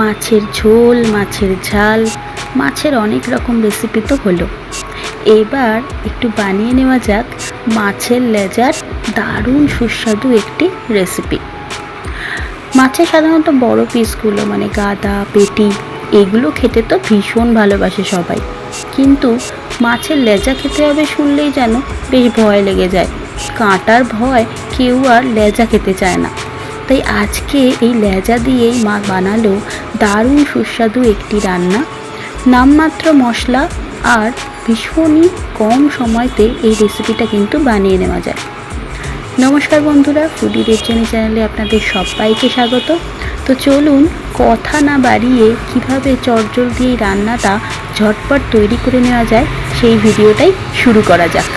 মাছের ঝোল, মাছের ঝাল, মাছের অনেক রকম রেসিপি তো হলো। এবার একটু বানিয়ে নেওয়া যাক মাছের লেজার দারুণ সুস্বাদু একটি রেসিপি মাছের সাধারণত বড় পিসগুলো মানে গাদা, পেটি, এগুলো খেতে তো ভীষণ ভালোবাসে সবাই। কিন্তু মাছের লেজা খেতে হবে শুনলেই যেন বেশ ভয় লেগে যায়। কাঁটার ভয় কেউ আর লেজা খেতে চায় না। তাই আজকে এই লেজা দিয়েই মা বানালো দারুণ সুস্বাদু একটি রান্না। নামমাত্র মশলা আর ভীষণই কম সময়তে এই রেসিপিটা কিন্তু বানিয়ে নেওয়া যায়। নমস্কার বন্ধুরা ফুডি রেস্টুরেন্ট চ্যানেলে আপনাদের সবাইকে স্বাগত। তো চলুন কথা না বাড়িয়ে কীভাবে চটজল দিয়ে রান্নাটা ঝটপট তৈরি করে নেওয়া যায় সেই ভিডিওটাই শুরু করা যাক।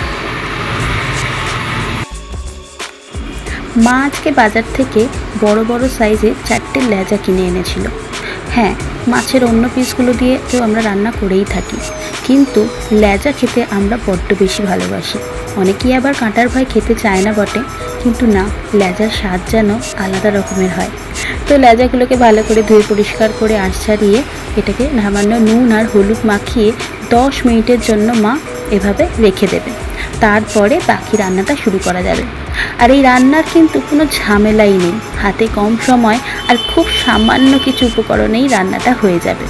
মা আজকে বাজার থেকে বড় বড় সাইজের চারটে লেজা কিনে এনেছিল। হ্যাঁ মাছের অন্য পিসগুলো দিয়ে তো আমরা রান্না করেই থাকি। কিন্তু লেজা খেতে আমরা বড্ড বেশি ভালোবাসি। অনেকেই আবার কাঁটার ভয় খেতে চায় না বটে, কিন্তু না, লেজার স্বাদ যেন আলাদা রকমের হয়। তো লেজাগুলোকে ভালো করে ধুয়ে পরিষ্কার করে আঁশ ছাড়িয়ে এটাকে সামান্য নুন আর হলুদ মাখিয়ে দশ মিনিটের জন্য মা এভাবে রেখে দেবে তারপরে বাকি রান্নাটা শুরু করা যাবে। আর এই রান্নার কিন্তু কোনো ঝামেলাই নেই। হাতে কম সময় আর খুব সামান্য কিছু উপকরণেই রান্নাটা হয়ে যাবে।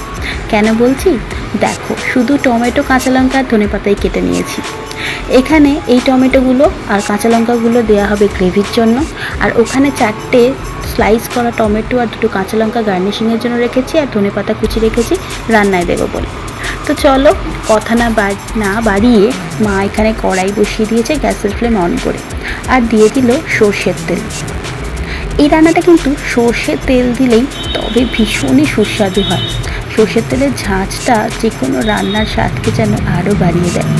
কেন বলছি? দেখো, শুধু টমেটো, কাঁচা লঙ্কা আর ধনে পাতাই কেটে নিয়েছি। এখানে এই টমেটোগুলো আর কাঁচা লঙ্কাগুলো দেওয়া হবে গ্রেভির জন্য। আর ওখানে চারটে স্লাইস করা টমেটো আর দুটো কাঁচা লঙ্কা গার্নিশিংয়ের জন্য রেখেছি আর ধনে পাতা কুচি রেখেছি, রান্নায় দেবো বলে। তো চলো, কথা না না বাড়িয়ে মা এখানে কড়াই বসিয়ে দিয়েছে গ্যাসের ফ্লেম অন করে আর দিয়ে দিল সর্ষের তেল। এই রান্নাটা কিন্তু সর্ষের তেল দিলেই তবে ভীষণই সুস্বাদু হয়। সর্ষের তেলের ঝাঁঝটা যে কোনো রান্নার স্বাদকে যেন আরও বাড়িয়ে দেয়।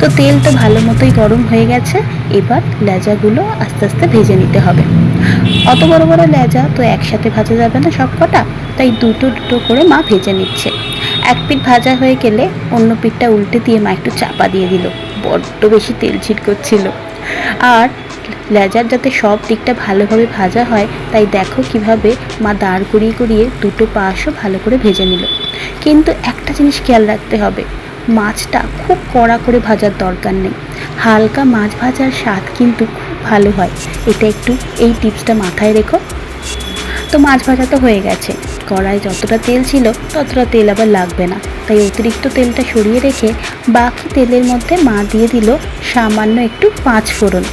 তো তেল তো ভালো মতোই গরম হয়ে গেছে, এবার লেজাগুলো আস্তে আস্তে ভেজে নিতে হবে। অত বড় বড় লেজা তো একসাথে ভাজা যাবে না সব কটা তাই দুটো দুটো করে মা ভেজে নিচ্ছে। এক পিঠ ভাজা হয়ে গেলে অন্য পিঠটা উল্টে দিয়ে মা একটু চাপা দিয়ে দিল। বড্ড বেশি তেল ছিটকচ্ছিল। আর লেজার যাতে সব দিকটা ভালোভাবে ভাজা হয়, তাই দেখো কীভাবে মা দাঁড় করিয়ে করিয়ে দুটো পাশও ভালো করে ভেজে নিল। কিন্তু একটা জিনিস খেয়াল রাখতে হবে, মাছটা খুব কড়া করে ভাজার দরকার নেই। হালকা মাছ ভাজার স্বাদ কিন্তু খুব ভালো হয়। এটা একটু এই টিপসটা মাথায় রেখো। তো মাছ ভাজা তো হয়ে গেছে। কড়াই যতটা তেল ছিল ততটা তেল আবার লাগবে না। তাই অতিরিক্ত তেলটা সরিয়ে রেখে বাকি তেলের মধ্যে মা দিয়ে দিল সামান্য একটু পাঁচ ফোড়ন।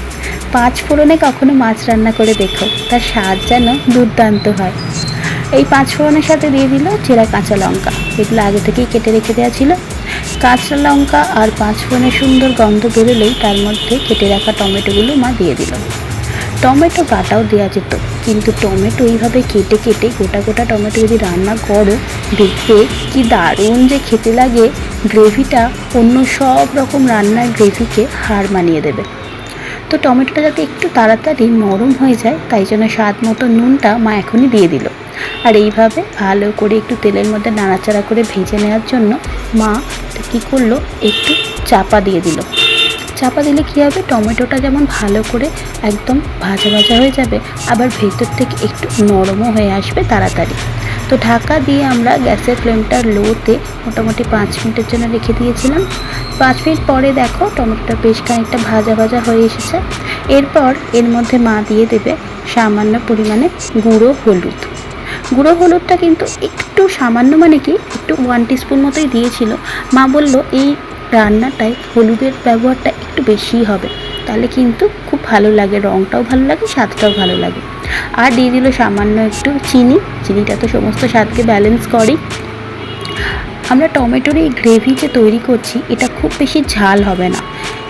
পাঁচ ফোড়নে কখনো মাছ রান্না করে দেখো, তার স্বাদ যেন দুর্দান্ত হয়। এই পাঁচ ফোড়নের সাথে দিয়ে দিল চেরা কাঁচা লঙ্কা। এগুলো আগে থেকেই কেটে রেখে দেওয়া ছিল। কাঁচা লঙ্কা আর পাঁচ ফোড়নের সুন্দর গন্ধ বেরোলেই তার মধ্যে কেটে রাখা টমেটোগুলো মা দিয়ে দিল। টমেটো বাটাও দেওয়া যেত। কিন্তু টমেটো এইভাবে কেটে কেটে গোটা গোটা টমেটো যদি রান্না করো, দেখবে কি দারুণ যে খেতে লাগে। গ্রেভিটা অন্য সব রকম রান্নার গ্রেভিকে হার মানিয়ে দেবে। তো টমেটোটা যাতে একটু তাড়াতাড়ি নরম হয়ে যায়, তাই জন্য স্বাদ মতো নুনটা মা এখনই দিয়ে দিল। আর এইভাবে ভালো করে একটু তেলের মধ্যে নাড়াচাড়া করে ভেজে নেওয়ার জন্য মা কী করল, একটু চাপা দিয়ে দিল। চাপা দিলে কী হবে? টমেটোটা যেমন ভালো করে একদম ভাজা ভাজা হয়ে যাবে, আবার ভেতর থেকে একটু নরমও হয়ে আসবে তাড়াতাড়ি। তো ঢাকা দিয়ে আমরা গ্যাসের ফ্লেমটা লোতে মোটামুটি পাঁচ মিনিটের জন্য রেখে দিয়েছিলাম। পাঁচ মিনিট পরে দেখো টমেটোটা বেশ খানিকটা ভাজা ভাজা হয়ে এসেছে। এরপর এর মধ্যে মা দিয়ে দেবে সামান্য পরিমাণে গুঁড়ো হলুদ। গুঁড়ো হলুদটা কিন্তু একটু সামান্য মানে কি, একটু ওয়ান টিস্পুন মতোই দিয়েছিল। মা বলল, এই রান্নাটায় হলুদের ব্যবহারটা একটু বেশিই হবে। তাহলে কিন্তু খুব ভালো লাগে রঙটাও ভালো লাগে, স্বাদটাও ভালো লাগে। আর দিয়ে দিল সামান্য একটু চিনি। চিনিটা তো সমস্ত স্বাদকে ব্যালেন্স করেই। আমরা টমেটোর এই গ্রেভি যে তৈরি করছি, এটা খুব বেশি ঝাল হবে না।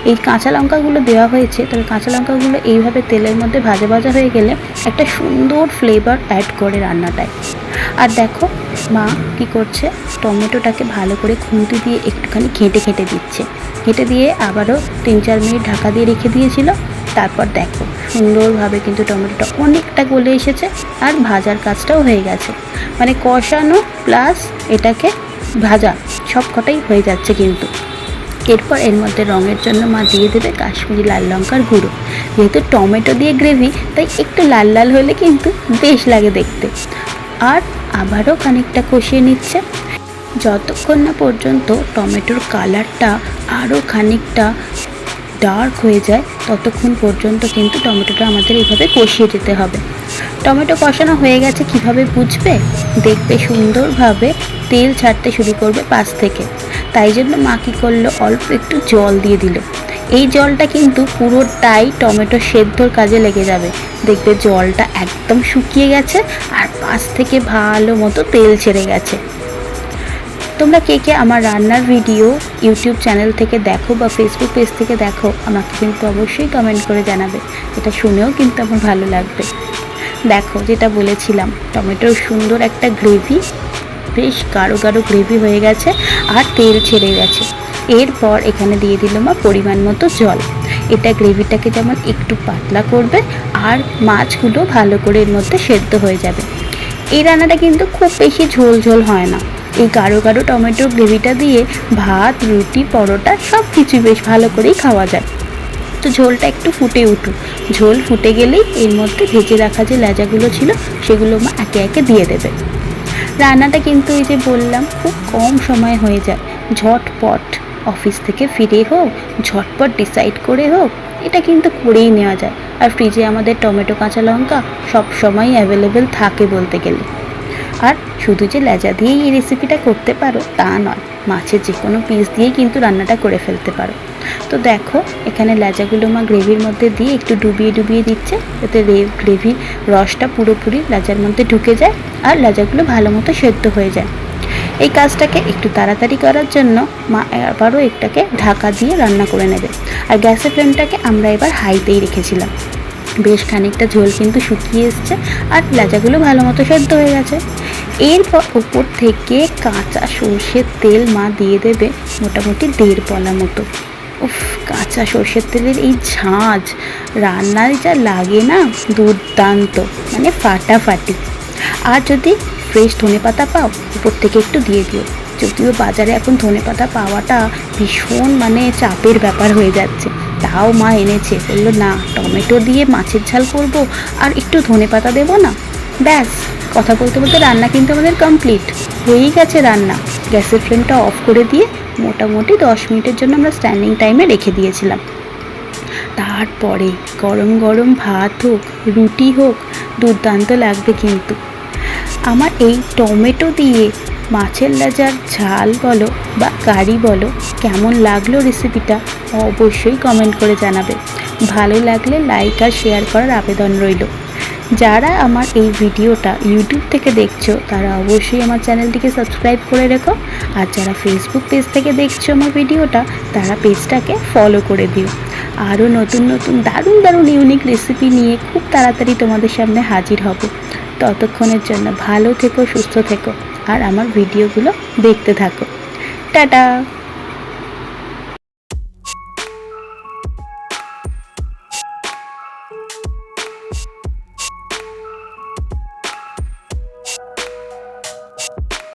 এই কাঁচা লঙ্কাগুলো দেওয়া হয়েছে তবে কাঁচা লঙ্কাগুলো এইভাবে তেলের মধ্যে ভাজা ভাজা হয়ে গেলে একটা সুন্দর ফ্লেভার অ্যাড করে রান্নাটায়। আর দেখো, মা কি করছে? টমেটোটাকে ভালো করে খুন্তি দিয়ে একটুখানি ঘেঁটে ঘেঁটে দিচ্ছে। ঘেঁটে দিয়ে আবারও তিন চার মিনিট ঢাকা দিয়ে রেখে দিয়েছিল। তারপর দেখো, সুন্দরভাবে কিন্তু টমেটোটা অনেকটা গলে এসেছে আর ভাজার কাজটাও হয়ে গেছে। মানে কষানো প্লাস এটাকে ভাজা সব কটাই হয়ে যাচ্ছে কিন্তু। এরপর এর মধ্যে রঙের জন্য মা দিয়ে দেবে কাশ্মীরি লাল লঙ্কার গুঁড়ো। যেহেতু টমেটো দিয়ে গ্রেভি তাই একটু লাল লাল হলে কিন্তু বেশ লাগে দেখতে। আর আবারও খানিকটা কষিয়ে নিচ্ছে। যতক্ষণ না পর্যন্ত টমেটোর কালারটা আরও খানিকটা ডার্ক হয়ে যায়, ততক্ষণ পর্যন্ত কিন্তু টমেটোটা আমাদের এইভাবে কষিয়ে যেতে হবে। টমেটো কষানো হয়ে গেছে কীভাবে বুঝবে? দেখবে সুন্দরভাবে তেল ছাড়তে শুরু করবে পাশ থেকে। তাই জন্য মা কী করল? অল্প একটু জল দিয়ে দিল। এই জলটা কিন্তু পুরোটাই টমেটো সেদ্ধর কাজে লেগে যাবে। দেখবে জলটা একদম শুকিয়ে গেছে আর পাশ থেকে ভালো মতো তেল ছেড়ে গেছে। তোমরা কে কে আমার রান্নার ভিডিও ইউটিউব চ্যানেল থেকে দেখো বা ফেসবুক পেজ থেকে দেখো, আমাকে কিন্তু অবশ্যই কমেন্ট করে জানাবে। এটা শুনেও কিন্তু আমার ভালো লাগবে। দেখো, যেটা বলেছিলাম, টমেটোর সুন্দর একটা গ্রেভি বেশ গাঢ় গাঢ় গ্রেভি হয়ে গেছে আর তেল ছেড়ে গেছে। এরপর এখানে দিয়ে দিল মা পরিমাণ মতো জল। এটা গ্রেভিটাকে যেমন একটু পাতলা করবে আর মাছগুলো ভালো করে এর মধ্যে সেদ্ধ হয়ে যাবে। এই রান্নাটা কিন্তু খুব বেশি ঝোল ঝোল হয় না। এই গাঢ় গাঢ় টমেটো গ্রেভিটা দিয়ে ভাত, রুটি, পরোটা সব কিছু বেশ ভালো করেই খাওয়া যায়। তো ঝোলটা একটু ফুটে উঠুক। ঝোল ফুটে গেলেই এর মধ্যে ভেজে রাখা যে লেজাগুলো ছিল সেগুলো মা একে একে দিয়ে দেবে। রান্নাটা কিন্তু এই যে বললাম, খুব কম সময় হয়ে যায়। ঝটপট অফিস থেকে ফিরে হোক, ঝটপট ডিসাইড করে হোক, এটা কিন্তু করেই নেওয়া যায়। আর ফ্রিজে আমাদের টমেটো, কাঁচা লঙ্কা সব সময় অ্যাভেলেবেল থাকে বলতে গেলে। আর শুধু যে লেজা দিয়েই এই রেসিপিটা করতে পারো, তা নয়। মাছের যে কোনো পিস দিয়েই কিন্তু রান্নাটা করে ফেলতে পারো। তো দেখো, এখানে লেজাগুলো মা গ্রেভির মধ্যে দিয়ে একটু ডুবিয়ে ডুবিয়ে দিচ্ছে, যাতে গ্রেভির রসটা পুরোপুরি লেজার মধ্যে ঢুকে যায় আর লেজাগুলো ভালো মতো সেদ্ধ হয়ে যায়। এই কাজটাকে একটু তাড়াতাড়ি করার জন্য মা আবারও একটাকে ঢাকা দিয়ে রান্না করে নেবে। আর গ্যাসের ফ্লেমটাকে আমরা এবার হাইতেই রেখেছিলাম। বেশ খানিকটা ঝোল কিন্তু শুকিয়ে এসছে আর লেজাগুলো ভালো মতো সেদ্ধ হয়ে গেছে। এরপর উপর থেকে কাঁচা সর্ষের তেল মা দিয়ে দেবে মোটামুটি দেড় পলা মতো। উফ, কাঁচা সর্ষের তেলের এই ঝাঁঝ রান্নায় যা লাগে না, দুর্দান্ত মানে ফাটাফাটি। আর যদি ফ্রেশ ধনে পাতা পাও উপর থেকে একটু দিয়ে দিও। যদিও বাজারে এখন ধনে পাতা পাওয়াটা ভীষণ মানে চাপের ব্যাপার হয়ে যাচ্ছে। তাও মা এনেছে। বলল, না, টমেটো দিয়ে মাছের ঝাল করব আর একটু ধনে পাতা দেবো না। ব্যাস, কথা বলতে বলতে রান্না কিন্তু আমাদের কমপ্লিট হয়েই গেছে রান্না। গ্যাসের ফ্লেমটা অফ করে দিয়ে মোটামুটি দশ মিনিটের জন্য আমরা স্ট্যান্ডিং টাইমে রেখে দিয়েছিলাম। তারপরে গরম গরম ভাত হোক, রুটি হোক, দুর্দান্ত লাগবে কিন্তু। আমার এই টমেটো দিয়ে মাছের লাজার ঝাল বলো বা কারি বলো, কেমন লাগল রেসিপিটা অবশ্যই কমেন্ট করে জানাবে। ভালো লাগলে লাইক আর শেয়ার করার আবেদন রইল। যারা আমার এই ভিডিওটা ইউটিউব থেকে দেখছ, তারা অবশ্যই আমার চ্যানেলটিকে সাবস্ক্রাইব করে রেখো। আর যারা ফেসবুক পেজ থেকে দেখছ আমার ভিডিওটা, তারা পেজটাকে ফলো করে দিও। আরও নতুন নতুন দারুণ দারুণ ইউনিক রেসিপি নিয়ে খুব তাড়াতাড়ি তোমাদের সামনে হাজির হব। ততক্ষণের জন্য ভালো থেকো, সুস্থ থেকো। আর আমার ভিডিওগুলো দেখতে থাকো। টাটা!